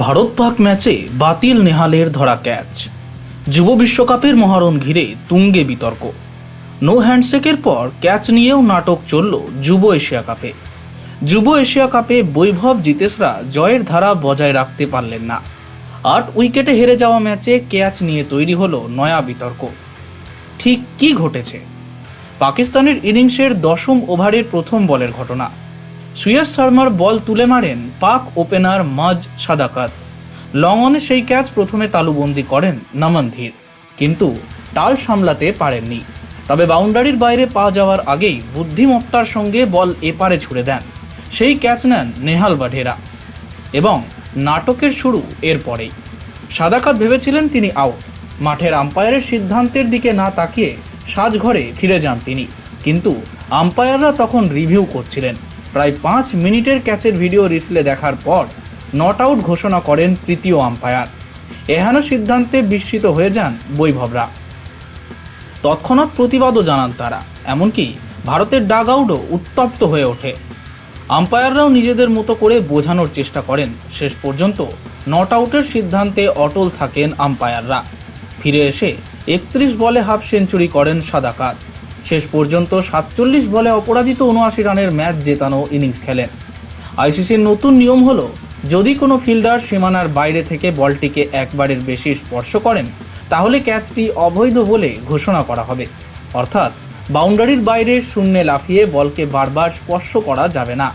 ভারত পাক ম্যাচে বাতিল নেহালের ধরা ক্যাচ। যুব বিশ্বকাপের মহারণ ঘিরে তুঙ্গে বিতর্ক। নো হ্যান্ডশেকের পর ক্যাচ নিয়েও নাটক চলল যুব এশিয়া কাপে। যুব এশিয়া কাপে বৈভব জিতেশরা জয়ের ধারা বজায় রাখতে পারলেন না। আট উইকেটে হেরে যাওয়া ম্যাচে ক্যাচ নিয়ে তৈরি হলো নয়া বিতর্ক। ঠিক কি ঘটেছে? পাকিস্তানের ইনিংসের দশম ওভারের প্রথম বলের ঘটনা। সুয়াস শর্মার বল তুলে মারেন পাক ওপেনার মাজ সাদাকাত। লং সেই ক্যাচ প্রথমে তালুবন্দি করেন নমন ধীর কিন্তু টাল সামলাতে পারেননি। তবে বাউন্ডারির বাইরে পা যাওয়ার আগেই বুদ্ধিমত্তার সঙ্গে বল এপারে ছুড়ে দেন। সেই ক্যাচ নেন নেহাল বাঢেরা। এবং নাটকের শুরু এরপরেই। সাদাকাত ভেবেছিলেন তিনি আউট। মাঠের আম্পায়ারের সিদ্ধান্তের দিকে না তাকিয়ে সাজঘরে ফিরে যান তিনি। কিন্তু আম্পায়াররা তখন রিভিউ করছিলেন। প্রায় পাঁচ মিনিটের ক্যাচের ভিডিও রিপ্লে দেখার পর নট আউট ঘোষণা করেন তৃতীয় আম্পায়ার। এহেন সিদ্ধান্তে বিস্মিত হয়ে যান বৈভবরা। তৎক্ষণাৎ প্রতিবাদও জানান তারা, এমনকি ভারতের ডাগ আউটও উত্তপ্ত হয়ে ওঠে। আম্পায়াররাও নিজেদের মতো করে বোঝানোর চেষ্টা করেন। শেষ পর্যন্ত নট আউটের সিদ্ধান্তে অটল থাকেন আম্পায়াররা। ফিরে এসে একত্রিশ বলে হাফ সেঞ্চুরি করেন সাদাকাত। শেষ পর্যন্ত সাতচল্লিশ বলে অপরাজিত উনআশি রানের ম্যাচ জেতানো ইনিংস খেলেন। আইসিসির নতুন নিয়ম হলো, যদি কোনো ফিল্ডার সীমানার বাইরে থেকে বলটিকে একবারের বেশি স্পর্শ করেন, তাহলে ক্যাচটি অবৈধ বলে ঘোষণা করা হবে। অর্থাৎ, বাউন্ডারির বাইরে শূন্যে লাফিয়ে বলকে বারবার স্পর্শ করা যাবে না।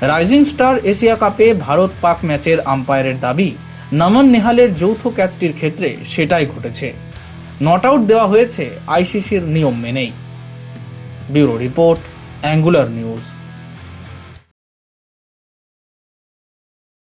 রাইজিং স্টার এশিয়া কাপে ভারত পাক ম্যাচের আম্পায়ারের দাবি, নমন নেহালের যৌথ ক্যাচটির ক্ষেত্রে সেটাই ঘটেছে। নট আউট দেওয়া হয়েছে আইসিসির নিয়ম মেনেই। Bureau report angular news